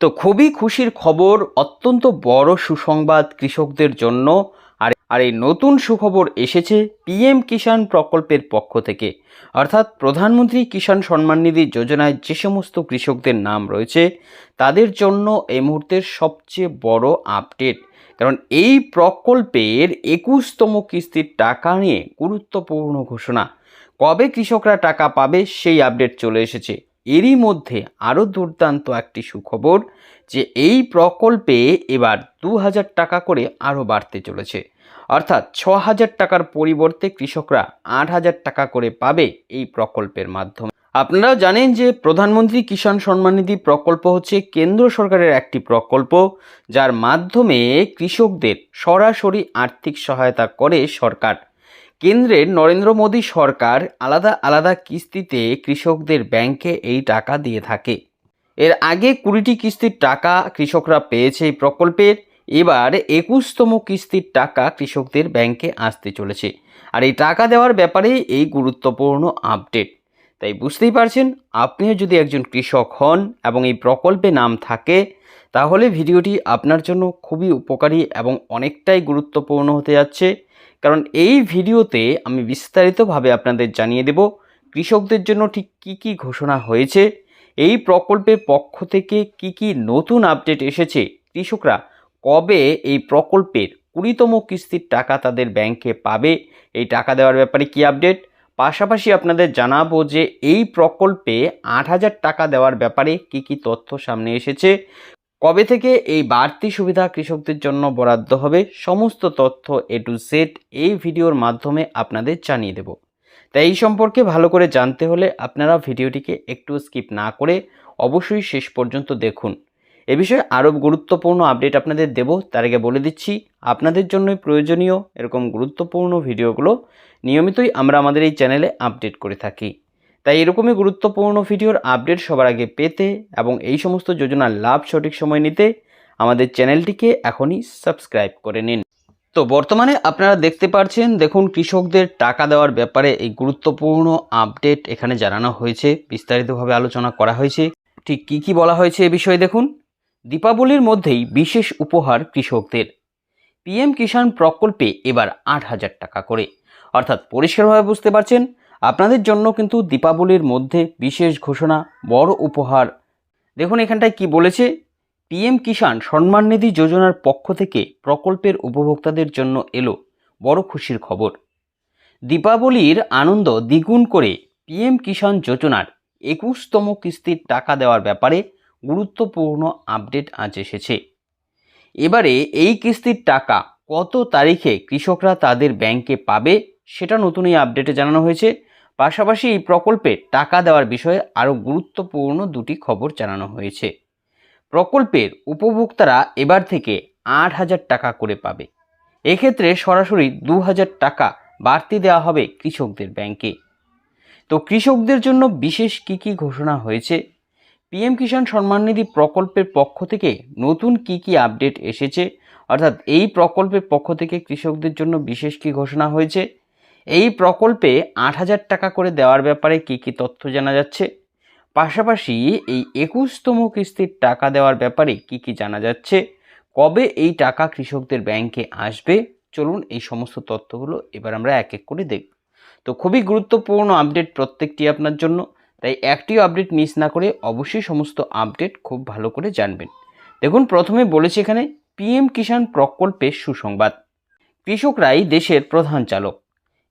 তো খুবই খুশির খবর, অত্যন্ত বড় সুসংবাদ কৃষকদের জন্য। আর আর এই নতুন সুখবর এসেছে পিএম কিষাণ প্রকল্পের পক্ষ থেকে। অর্থাৎ প্রধানমন্ত্রী কিষাণ সম্মান নিধি যোজনায় যে সমস্ত কৃষকদের নাম রয়েছে, তাদের জন্য এই মুহূর্তের সবচেয়ে বড় আপডেট। কারণ এই প্রকল্পের একুশতম কিস্তির টাকা নিয়ে গুরুত্বপূর্ণ ঘোষণা। কবে কৃষকরা টাকা পাবে সেই আপডেট চলে এসেছে। এরই মধ্যে আরও দুর্দান্ত একটি সুখবর যে এই প্রকল্পে এবার দু হাজার টাকা করে আরও বাড়তে চলেছে। অর্থাৎ ছ হাজার টাকার পরিবর্তে কৃষকরা আট হাজার টাকা করে পাবে এই প্রকল্পের মাধ্যমে। আপনারাও জানেন যে প্রধানমন্ত্রী কিষাণ সম্মান নিধি প্রকল্প হচ্ছে কেন্দ্র সরকারের একটি প্রকল্প, যার মাধ্যমে কৃষকদের সরাসরি আর্থিক সহায়তা করে সরকার। কেন্দ্রের নরেন্দ্র মোদী সরকার আলাদা আলাদা কিস্তিতে কৃষকদের ব্যাংকে এই টাকা দিয়ে থাকে। এর আগে কুড়িটি কিস্তির টাকা কৃষকরা পেয়েছে এই প্রকল্পের। এবার একুশতম কিস্তির টাকা কৃষকদের ব্যাংকে আসতে চলেছে। আর এই টাকা দেওয়ার ব্যাপারে এই গুরুত্বপূর্ণ আপডেট। তাই বুঝতেই পারছেন, আপনিও যদি একজন কৃষক হন এবং এই প্রকল্পে নাম থাকে, তাহলে ভিডিওটি আপনার জন্য খুবই উপকারী এবং অনেকটাই গুরুত্বপূর্ণ হতে যাচ্ছে। কারণ এই ভিডিওতে আমি বিস্তারিতভাবে আপনাদের জানিয়ে দেব কৃষকদের জন্য ঠিক কী কী ঘোষণা হয়েছে, এই প্রকল্পের পক্ষ থেকে কি কি নতুন আপডেট এসেছে, কৃষকরা কবে এই প্রকল্পের কুড়িতম কিস্তির টাকা তাদের ব্যাংকে পাবে, এই টাকা দেওয়ার ব্যাপারে কি আপডেট? পাশাপাশি আপনাদের জানাব যে এই প্রকল্পে আট হাজার টাকা দেওয়ার ব্যাপারে কি কি তথ্য সামনে এসেছে কবে থেকে এই বাড়তি সুবিধা কৃষকদের জন্য বরাদ্দ হবে, সমস্ত তথ্য এ টু জেড এই ভিডিওর মাধ্যমে আপনাদের জানিয়ে দেব। তাই এই সম্পর্কে ভালো করে জানতে হলে আপনারা ভিডিওটিকে একটু স্কিপ না করে অবশ্যই শেষ পর্যন্ত দেখুন। এ বিষয়ে আরও গুরুত্বপূর্ণ আপডেট আপনাদের দেব। তার আগে বলে দিচ্ছি, আপনাদের জন্যই প্রয়োজনীয় এরকম গুরুত্বপূর্ণ ভিডিওগুলো নিয়মিতই আমরা আমাদের এই চ্যানেলে আপডেট করে থাকি। তাই এরকমই গুরুত্বপূর্ণ ভিডিওর আপডেট সবার আগে পেতে এবং এই সমস্ত যোজনার লাভ সঠিক সময় নিতে আমাদের চ্যানেলটিকে এখনই সাবস্ক্রাইব করে নিন। তো বর্তমানে আপনারা দেখতে পাচ্ছেন দেখুন কৃষকদের টাকা দেওয়ার ব্যাপারে এই গুরুত্বপূর্ণ আপডেট এখানে জানানো হয়েছে, বিস্তারিতভাবে আলোচনা করা হয়েছে। ঠিক কী কী বলা হয়েছে এ বিষয়ে দেখুন। দীপাবলির মধ্যেই বিশেষ উপহার কৃষকদের। পিএম কিষাণ প্রকল্পে এবার আট হাজার টাকা করে। অর্থাৎ পরিষ্কারভাবে বুঝতে পারছেন আপনাদের জন্য কিন্তু দীপাবলির মধ্যে বিশেষ ঘোষণা, বড় উপহার। দেখুন এখানটায় কি বলেছে, পিএম কিষাণ সম্মান নিধি যোজনার পক্ষ থেকে প্রকল্পের উপভোক্তাদের জন্য এলো বড় খুশির খবর। দীপাবলির আনন্দ দ্বিগুণ করে পিএম কিষাণ যোজনার একুশতম কিস্তির টাকা দেওয়ার ব্যাপারে গুরুত্বপূর্ণ আপডেট আজ এসেছে। এবারে এই কিস্তির টাকা কত তারিখে কৃষকরা তাদের ব্যাংকে পাবে, সেটা নতুন এই আপডেটে জানানো হয়েছে। পাশাপাশি এই প্রকল্পে টাকা দেওয়ার বিষয়ে আরও গুরুত্বপূর্ণ দুটি খবর জানানো হয়েছে। প্রকল্পের উপভোক্তারা এবার থেকে আট হাজার টাকা করে পাবে। এক্ষেত্রে সরাসরি দু হাজার টাকা বাড়তি দেওয়া হবে কৃষকদের ব্যাংকে। তো কৃষকদের জন্য বিশেষ কি কি ঘোষণা হয়েছে? পিএম কিষাণ সম্মাননিধি প্রকল্পের পক্ষ থেকে নতুন কি কি আপডেট এসেছে? অর্থাৎ এই প্রকল্পের পক্ষ থেকে কৃষকদের জন্য বিশেষ কি ঘোষণা হয়েছে? এই প্রকল্পে আট হাজার টাকা করে দেওয়ার ব্যাপারে কি কি তথ্য জানা যাচ্ছে? পাশাপাশি এই একুশতম কিস্তির টাকা দেওয়ার ব্যাপারে কি কি জানা যাচ্ছে? কবে এই টাকা কৃষকদের ব্যাংকে আসবে? চলুন এই সমস্ত তথ্যগুলো এবার আমরা এক এক করে দেখব। তো খুবই গুরুত্বপূর্ণ আপডেট প্রত্যেকটি আপনার জন্য, তাই একটিও আপডেট মিস না করে অবশ্যই সমস্ত আপডেট খুব ভালো করে জানবেন। দেখুন, প্রথমে বলেছে এখানে, পিএম কিষাণ প্রকল্পের সুসংবাদ। কৃষকরাই দেশের প্রধান চালক।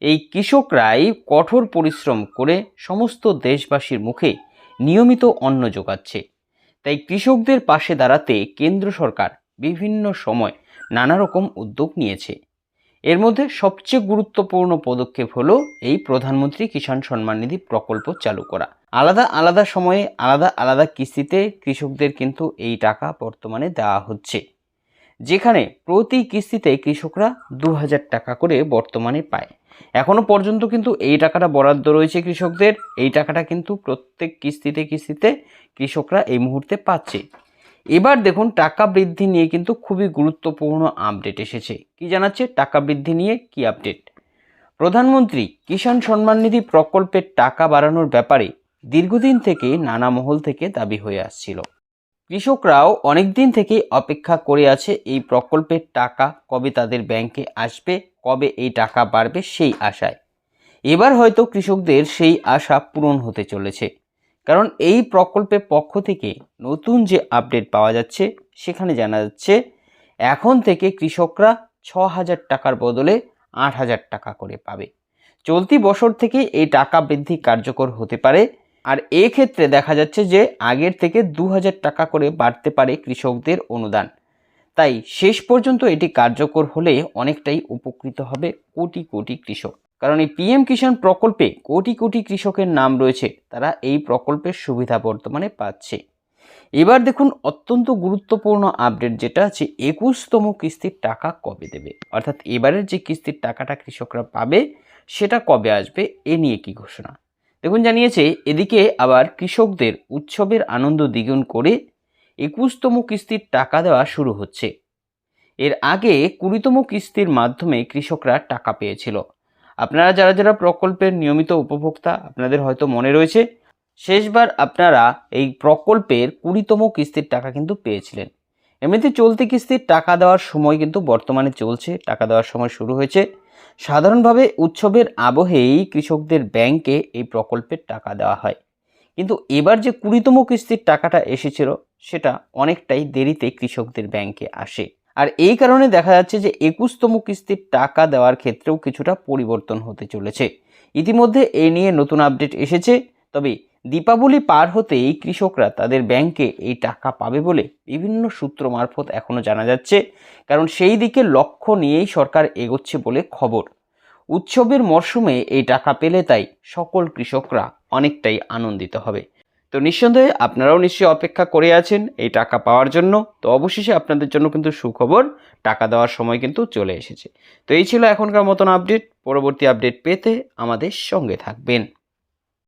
এই কৃষকরাই কঠোর পরিশ্রম করে সমস্ত দেশবাসীর মুখে নিয়মিত অন্ন যোগাচ্ছে। তাই কৃষকদের পাশে দাঁড়াতে কেন্দ্র সরকার বিভিন্ন সময় নানা রকম উদ্যোগ নিয়েছে। এর মধ্যে সবচেয়ে গুরুত্বপূর্ণ পদক্ষেপ হলো এই প্রধানমন্ত্রী কিষাণ সম্মান নিধি প্রকল্প চালু করা। আলাদা আলাদা সময়ে আলাদা আলাদা কিস্তিতে কৃষকদের কিন্তু এই টাকা বর্তমানে দেওয়া হচ্ছে। যেখানে প্রতি কিস্তিতে কৃষকরা দু হাজার টাকা করে বর্তমানে পায়। এখনও পর্যন্ত কিন্তু এই টাকাটা বরাদ্দ রয়েছে কৃষকদের। এই টাকাটা কিন্তু প্রত্যেক কিস্তিতে কিস্তিতে কৃষকরা এই মুহূর্তে পাচ্ছে। এবার দেখুন, টাকা বৃদ্ধি নিয়ে কিন্তু খুবই গুরুত্বপূর্ণ আপডেট এসেছে। কি জানাচ্ছে? টাকা বৃদ্ধি নিয়ে কি আপডেট? প্রধানমন্ত্রী কিষাণ সম্মান নিধি প্রকল্পের টাকা বাড়ানোর ব্যাপারে দীর্ঘদিন থেকে নানা মহল থেকে দাবি হয়ে আসছিল। কৃষকরাও অনেক দিন থেকেই অপেক্ষা করে আছে এই প্রকল্পের টাকা কবে তাদের ব্যাংকে আসবে, কবে এই টাকা বাড়বে সেই আশায়। এবার হয়তো কৃষকদের সেই আশা পূরণ হতে চলেছে। কারণ এই প্রকল্পের পক্ষ থেকে নতুন যে আপডেট পাওয়া যাচ্ছে, সেখানে জানা যাচ্ছে, এখন থেকে কৃষকরা ছ হাজার টাকার বদলে আট হাজার টাকা করে পাবে। চলতি বছর থেকে এই টাকা বৃদ্ধি কার্যকর হতে পারে আর ক্ষেত্রে দেখা যাচ্ছে যে আগের থেকে দু হাজার টাকা করে বাড়তে পারে কৃষকদের অনুদান। তাই শেষ পর্যন্ত এটি কার্যকর হলে অনেকটাই উপকৃত হবে কোটি কোটি কৃষক। কারণ এই পিএম কিষাণ প্রকল্পে কোটি কোটি কৃষকের নাম রয়েছে, তারা এই প্রকল্পের সুবিধা বর্তমানে পাচ্ছে। এবার দেখুন অত্যন্ত গুরুত্বপূর্ণ আপডেট যেটা আছে, একুশতম কিস্তির টাকা কবে দেবে? অর্থাৎ এবারের যে কিস্তির টাকাটা কৃষকরা পাবে, সেটা কবে আসবে, এ নিয়ে কি ঘোষণা? দেখুন, জানিয়েছে এদিকে আবার কৃষকদের উৎসবের আনন্দ দ্বিগুণ করে একুশতম কিস্তির টাকা দেওয়া শুরু হচ্ছে। এর আগে কুড়িতম কিস্তির মাধ্যমে কৃষকরা টাকা পেয়েছিল। আপনারা যারা যারা প্রকল্পের নিয়মিত উপভোক্তা, আপনাদের হয়তো মনে রয়েছে, শেষবার আপনারা এই প্রকল্পের কুড়িতম কিস্তির টাকা কিন্তু পেয়েছিলেন। এমনিতে চলতি কিস্তির টাকা দেওয়ার সময় কিন্তু বর্তমানে চলছে, টাকা দেওয়ার সময় শুরু হয়েছে। সাধারণভাবে উৎসবের আবহেই কৃষকদের ব্যাংকে এই প্রকল্পের টাকা দেওয়া হয়। কিন্তু এবার যে কুড়িতম কিস্তির টাকাটা এসেছিল, সেটা অনেকটাই দেরিতে কৃষকদের ব্যাংকে আসে। আর এই কারণে দেখা যাচ্ছে যে একুশতম কিস্তির টাকা দেওয়ার ক্ষেত্রেও কিছুটা পরিবর্তন হতে চলেছে। ইতিমধ্যে এ নিয়ে নতুন আপডেট এসেছে, তবে দীপাবলি পার হতেই কৃষকরা তাদের ব্যাংকে এই টাকা পাবে বলে বিভিন্ন সূত্র মারফত এখনও জানা যাচ্ছে। কারণ সেই দিকে লক্ষ্য নিয়েই সরকার এগোচ্ছে বলে খবর। উৎসবের মরশুমে এই টাকা পেলে তাই সকল কৃষকরা অনেকটাই আনন্দিত হবে। তো নিঃসন্দেহে আপনারাও নিশ্চয়ই অপেক্ষা করে আছেন এই টাকা পাওয়ার জন্য। তো অবশেষে আপনাদের জন্য কিন্তু সুখবর, টাকা দেওয়ার সময় কিন্তু চলে এসেছে। তো এই ছিল এখনকার মতন আপডেট। পরবর্তী আপডেট পেতে আমাদের সঙ্গে থাকবেন।